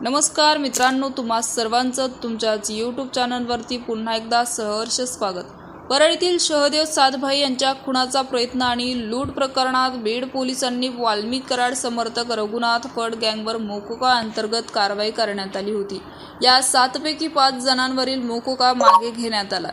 नमस्कार मित्रांनो तुम्हा सर्वांचं तुमच्याच यूट्यूब चॅनलवरती पुन्हा एकदा सहर्ष स्वागत. परळीतील शहदेव सातभाई यांच्या खुनाचा प्रयत्न आणि लूट प्रकरणात बीड पोलिसांनी वाल्मिक कराड समर्थक रघुनाथ फड गँगवर मोकोका अंतर्गत कारवाई करण्यात आली होती. या सातपैकी पाच जणांवरील मोकोका मागे घेण्यात आला.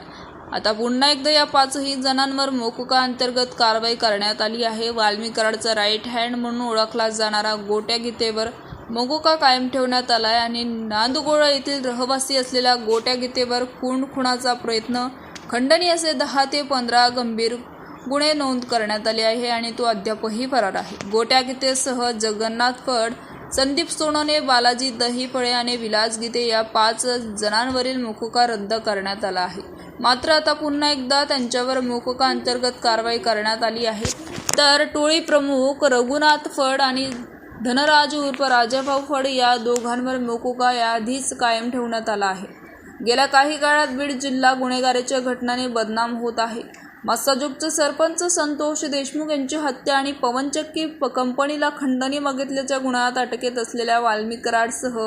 आता पुन्हा एकदा या पाचही जणांवर मोकोका अंतर्गत कारवाई करण्यात आली आहे. वाल्मिक कराडचा राईट हँड म्हणून ओळखला जाणारा गोट्या गीतेवर मोकोका कायम ठेवण्यात आलाय आणि नांदगोळा येथील रहवासी असलेल्या गोट्या गीतेवर खूण खुणाचा प्रयत्न खंडणी असे दहा ते पंधरा गंभीर गुन्हे नोंद करण्यात आले आहे आणि तो अद्यापही फरार आहे. गोट्या गीतेसह जगन्नाथ फड संदीप सोनोने बालाजी दहीफळे आणि विलास गीते या पाच जणांवरील मोकोका रद्द करण्यात आला आहे. मात्र आता पुन्हा एकदा त्यांच्यावर मोकोका अंतर्गत कारवाई करण्यात आली आहे. तर टोळी प्रमुख रघुनाथ फड आणि धनराज उर्फ राजाभाऊ फड या दोघांवर मोकोका याआधीच कायम ठेवण्यात आला आहे. गेल्या काही काळात बीड जिल्हा गुन्हेगारीच्या घटनांनी बदनाम होत आहे. मस्साजोगचे सरपंच संतोष देशमुख यांची हत्या आणि पवनचक्की कंपनीला खंडणी मागितल्याच्या गुन्ह्यात अटकेत असलेल्या वाल्मिकराडसह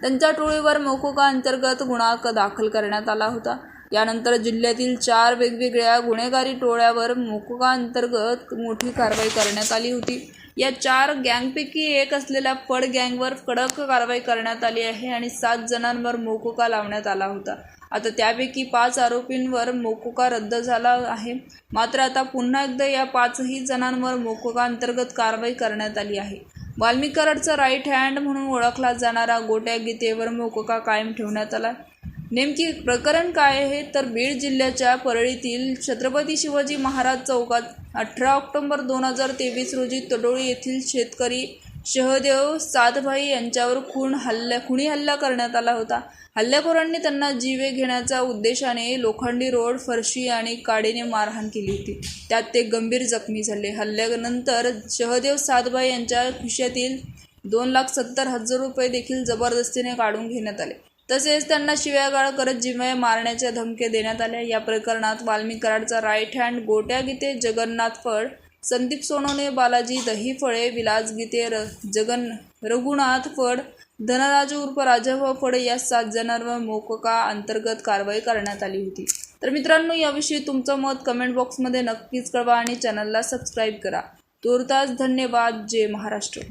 त्यांच्या टोळीवर मोकोका अंतर्गत गुन्हा दाखल करण्यात आला होता. यानंतर जिल्ह्यातील चार वेगवेगळ्या गुन्हेगारी टोळ्यावर मोकोका अंतर्गत मोठी कारवाई करण्यात आली होती. या चार गँगपैकी एक असलेल्या फड गँगवर कडक कारवाई करण्यात आली आहे आणि सात जणांवर मोकोका लावण्यात आला होता. आता त्यापैकी पाच आरोपींवर मोकोका रद्द झाला आहे. मात्र आता पुन्हा एकदा या पाचही जणांवर मोकोका अंतर्गत कारवाई करण्यात आली आहे. वाल्मिक राईट हँड म्हणून ओळखला जाणारा गोट्या गीतेवर मोकोका कायम ठेवण्यात आला. नेमकी प्रकरण काय आहे? तर बीड जिल्ह्याच्या परळीतील छत्रपती शिवाजी महाराज चौकात अठरा ऑक्टोबर दोन हजार तेवीस रोजी तडोळी येथील शेतकरी शहदेव सातभाई यांच्यावर खून हल्ल्या खुणी हल्ला करण्यात आला होता. हल्लेखोरांनी त्यांना जीवे घेण्याच्या उद्देशाने लोखंडी रोड फरशी आणि काडीने मारहाण केली होती. त्यात ते गंभीर जखमी झाले. हल्ल्यानंतर शहदेव सातभाई यांच्या खिशातील दोन लाख सत्तर हजार रुपये देखील जबरदस्तीने काढून घेण्यात आले. तसेच त्यांना शिव्यागाळ करत जिमय मारण्याच्या धमके देण्यात आल्या या प्रकरणात वाल्मिकराडचा राईट हँड गोट्या गीते जगन्नाथ फड संदीप सोनोने बालाजी दहीफळे विलास गीते र जगन रघुनाथ फड धनराज उर्फ राजभाव फडे या सात जणांवर मोकका अंतर्गत कारवाई करण्यात आली होती. तर मित्रांनो याविषयी तुमचं मत कमेंट बॉक्समध्ये नक्कीच कळवा आणि चॅनलला सबस्क्राईब करा. तुर्तास धन्यवाद. जय महाराष्ट्र.